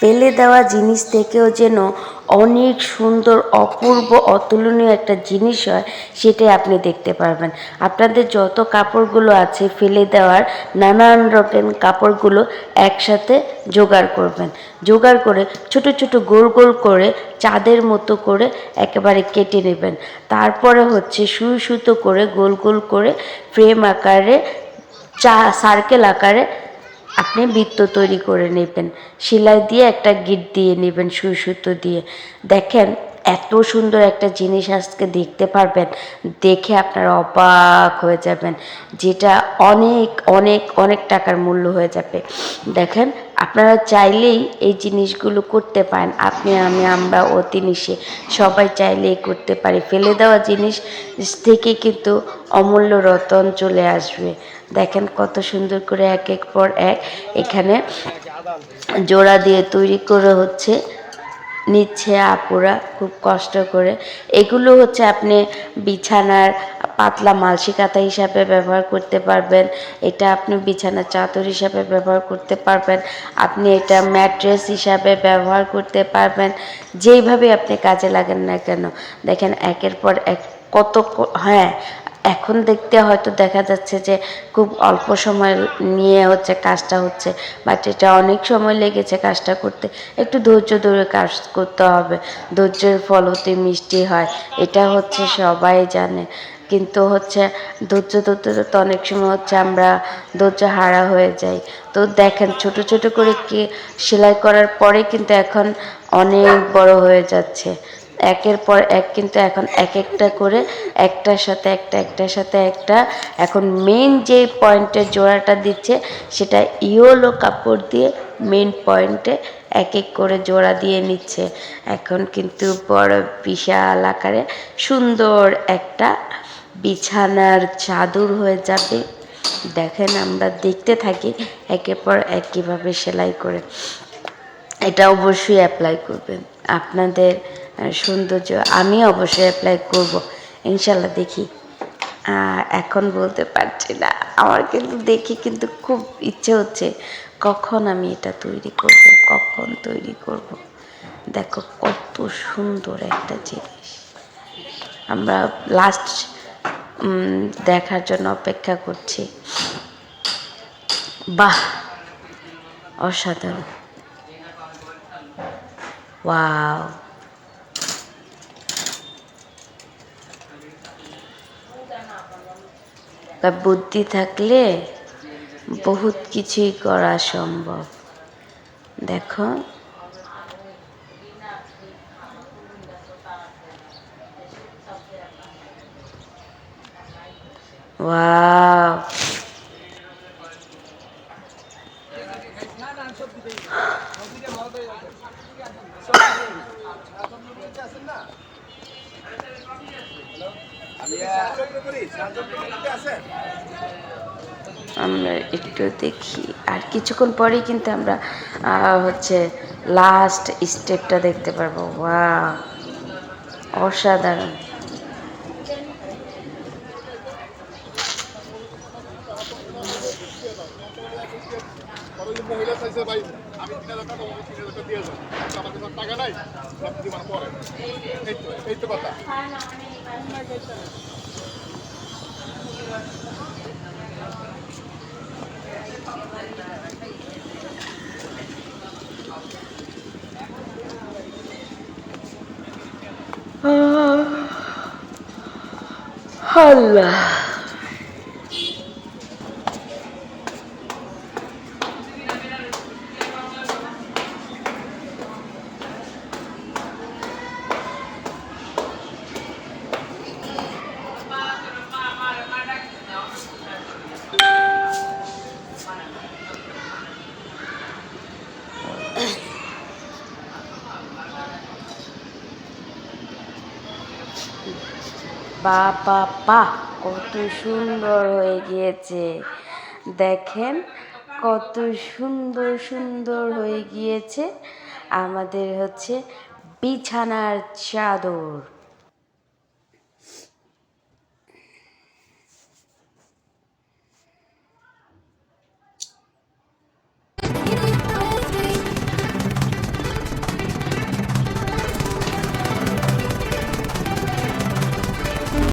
ফেলে দেওয়া জিনিস থেকেও যেন অনেক সুন্দর, অপূর্ব, অতুলনীয় একটা জিনিস হয়, সেটাই আপনি দেখতে পারবেন। আপনাদের যত কাপড়গুলো আছে ফেলে দেওয়ার নানান রকম কাপড়গুলো একসাথে জোগাড় করবেন। জোগাড় করে ছোট ছোট, গোল গোল করে চাঁদের মতো করে একেবারে কেটে নেবেন। তারপরে হচ্ছে সুই, সুতো করে গোল গোল করে ফ্রেম আকারে চা সার্কেল আকারে আপনি বৃত্ত তৈরি করে নেবেন। সেলাই দিয়ে একটা গিট দিয়ে নেবেন সুই সুতো দিয়ে। দেখেন, এত সুন্দর একটা জিনিস আজকে দেখতে পারবেন। দেখে আপনারা অবাক হয়ে যাবেন, যেটা অনেক অনেক অনেক টাকার মূল্য হয়ে যাবে। দেখেন আপনারা চাইলেই এই জিনিসগুলো করতে পারেন। আপনি, আমি, আমরা, অতি নিশে সবাই চাইলেই করতে পারি। ফেলে দেওয়া জিনিস থেকে কিন্তু অমূল্য রতন চলে আসবে। দেখেন কত সুন্দর করে এক এক পর এক এখানে জোড়া দিয়ে তৈরি করে হচ্ছে। নিচ্ছে আপুরা খুব কষ্ট করে। এগুলো হচ্ছে আপনি বিছানার পাতলা মালসি হিসাবে ব্যবহার করতে পারবেন। এটা আপনি বিছানার চাদর হিসাবে ব্যবহার করতে পারবেন। আপনি এটা ম্যাট্রেস হিসাবে ব্যবহার করতে পারবেন। যেইভাবে আপনি কাজে লাগেন না কেন, দেখেন একের পর এক কত হ্যাঁ এখন দেখতে হয়তো দেখা যাচ্ছে যে খুব অল্প সময় নিয়ে হচ্ছে কাজটা হচ্ছে বাট এটা অনেক সময় লেগেছে কাজটা করতে। একটু ধৈর্য ধরে কাজ করতে হবে। ধৈর্যের ফল অতি মিষ্টি হয়, এটা হচ্ছে সবাই জানে। কিন্তু হচ্ছে ধৈর্য ধরতে ধরতে অনেক সময় হচ্ছে আমরা ধৈর্য হারা হয়ে যাই। তো দেখেন ছোট ছোট করে কি সেলাই করার পরে কিন্তু এখন অনেক বড় হয়ে যাচ্ছে। একের পর এক কিন্তু এখন এক একটা করে, একটার সাথে একটা, একটার সাথে একটা। এখন মেন যে পয়েন্টের জোড়াটা দিচ্ছে, সেটা ইয়োলো কাপড় দিয়ে মেন পয়েন্টে এক এক করে জোড়া দিয়ে নিচ্ছে। এখন কিন্তু বড় বিশাল আকারে সুন্দর একটা বিছানার চাদর হয়ে যাবে। দেখেন আমরা দেখতে থাকি একের পর এক কীভাবে সেলাই করে। এটা অবশ্যই অ্যাপ্লাই করবেন। আপনাদের সৌন্দর্য আমি অবশ্যই অ্যাপ্লাই করব, ইনশাল্লাহ দেখি। এখন বলতে পারছি না, আমার কিন্তু দেখি কিন্তু খুব ইচ্ছে হচ্ছে কখন আমি এটা তৈরি করব, কখন তৈরি করব। দেখো কত সুন্দর একটা জিনিস। আমরা লাস্ট দেখার জন্য অপেক্ষা করছি। বাহ! অসাধারণ। ওয়াও তা বুদ্ধি থাকলে বহুত কিছুই করা সম্ভব দেখো ওয়াও আমরা একটু দেখি। আর কিছুক্ষণ পরেই কিন্তু আমরা হচ্ছে লাস্ট স্টেপটা দেখতে পারব। ওয়া অসাধারণ। টাকা নাই এই তো কথা বাবা বাহ কত সুন্দর হয়ে গিয়েছে। দেখেন, কত সুন্দর সুন্দর হয়ে গিয়েছে। আমাদের হচ্ছে বিছানার চাদর।